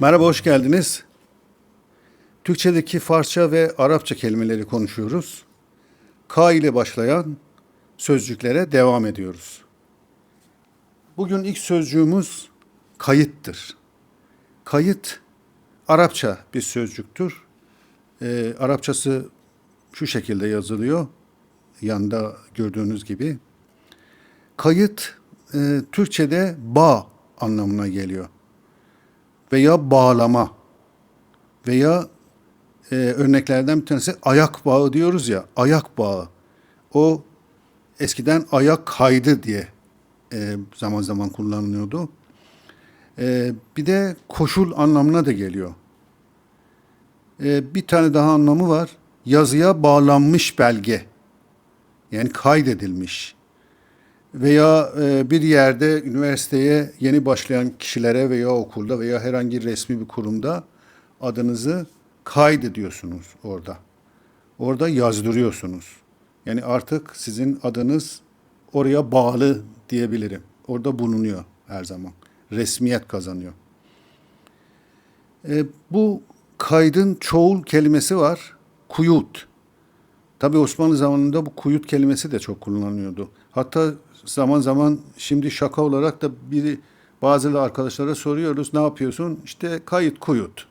Merhaba, hoş geldiniz. Türkçedeki Farsça ve Arapça kelimeleri konuşuyoruz. K ile başlayan sözcüklere devam ediyoruz. Bugün ilk sözcüğümüz kayıttır. Kayıt Arapça bir sözcüktür. Ee, Arapçası şu şekilde yazılıyor. Yanında gördüğünüz gibi. Kayıt e, Türkçe'de bağ anlamına geliyor. Veya bağlama. Veya e, örneklerden bir tanesi ayak bağı diyoruz ya. Ayak bağı. O eskiden ayak kaydı diye e, zaman zaman kullanılıyordu. E, bir de koşul anlamına da geliyor. E, bir tane daha anlamı var. Yazıya bağlanmış belge. Yani kaydedilmiş. Veya e, bir yerde üniversiteye yeni başlayan kişilere veya okulda veya herhangi resmi bir kurumda adınızı kaydediyorsunuz orada. Orada yazdırıyorsunuz. Yani artık sizin adınız oraya bağlı diyebilirim. Orada bulunuyor her zaman. Resmiyet kazanıyor. E, bu kaydın çoğul kelimesi var. Kuyut. Tabi Osmanlı zamanında bu kuyut kelimesi de çok kullanılıyordu. Hatta zaman zaman şimdi şaka olarak da biri bazı arkadaşlara soruyoruz ne yapıyorsun? İşte kayıt kuyut.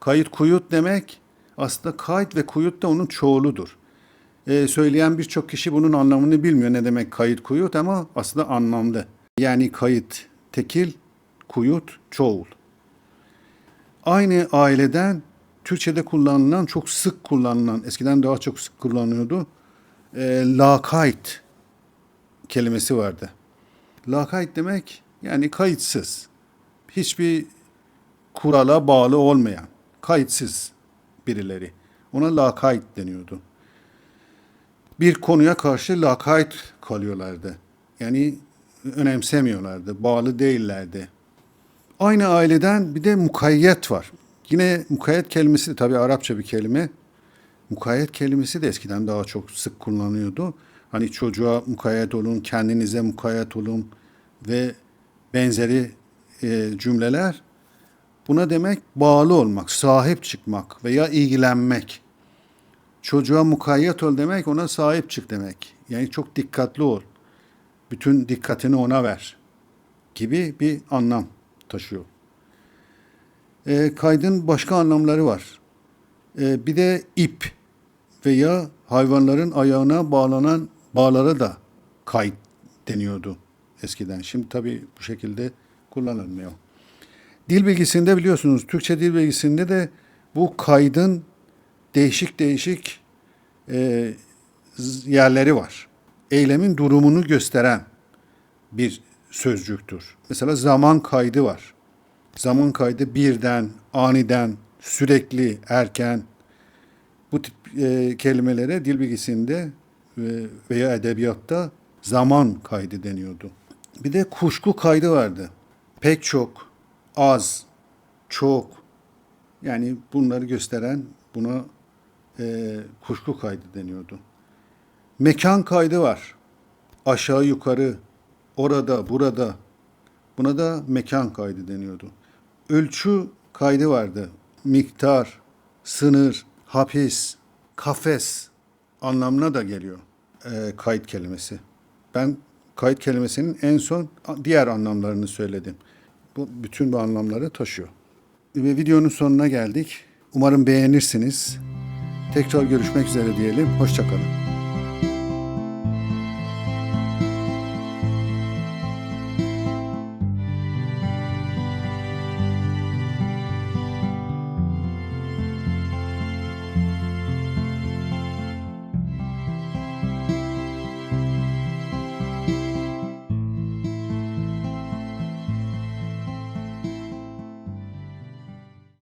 Kayıt kuyut demek aslında kayıt ve kuyut da onun çoğuludur. Ee, söyleyen birçok kişi bunun anlamını bilmiyor ne demek kayıt kuyut ama aslında anlamlı. Yani kayıt tekil, kuyut çoğul. Aynı aileden Türkçe'de kullanılan, çok sık kullanılan, eskiden daha çok sık kullanılıyordu. E, lakayt kelimesi vardı. Lakayt demek yani kayıtsız. Hiçbir kurala bağlı olmayan, kayıtsız birileri. Ona lakayt deniyordu. Bir konuya karşı lakayt kalıyorlardı. Yani önemsemiyorlardı, bağlı değillerdi. Aynı aileden bir de mukayyet var. Yine mukayyet kelimesi de tabii Arapça bir kelime. Mukayyet kelimesi de eskiden daha çok sık kullanılıyordu. Hani çocuğa mukayyet olun, kendinize mukayyet olun ve benzeri e, cümleler. Buna demek bağlı olmak, sahip çıkmak veya ilgilenmek. Çocuğa mukayyet ol demek ona sahip çık demek. Yani çok dikkatli ol. Bütün dikkatini ona ver gibi bir anlam taşıyor. E, kaydın başka anlamları var. E, bir de ip veya hayvanların ayağına bağlanan bağlara da kayıt deniyordu eskiden. Şimdi tabii bu şekilde kullanılmıyor. Dil bilgisinde biliyorsunuz Türkçe dil bilgisinde de bu kaydın değişik değişik e, yerleri var. Eylemin durumunu gösteren bir sözcüktür. Mesela zaman kaydı var. Zaman kaydı birden, aniden, sürekli, erken bu tip e, kelimelere dil bilgisinde e, veya edebiyatta zaman kaydı deniyordu. Bir de kuşku kaydı vardı. Pek çok, az, çok yani bunları gösteren buna e, kuşku kaydı deniyordu. Mekan kaydı var. Aşağı yukarı, orada, burada. Buna da mekan kaydı deniyordu ölçü kaydı vardı. Miktar, sınır, hapis, kafes anlamına da geliyor e, kayıt kelimesi. Ben kayıt kelimesinin en son diğer anlamlarını söyledim. Bu bütün bu anlamları taşıyor. Ve videonun sonuna geldik. Umarım beğenirsiniz. Tekrar görüşmek üzere diyelim. Hoşçakalın.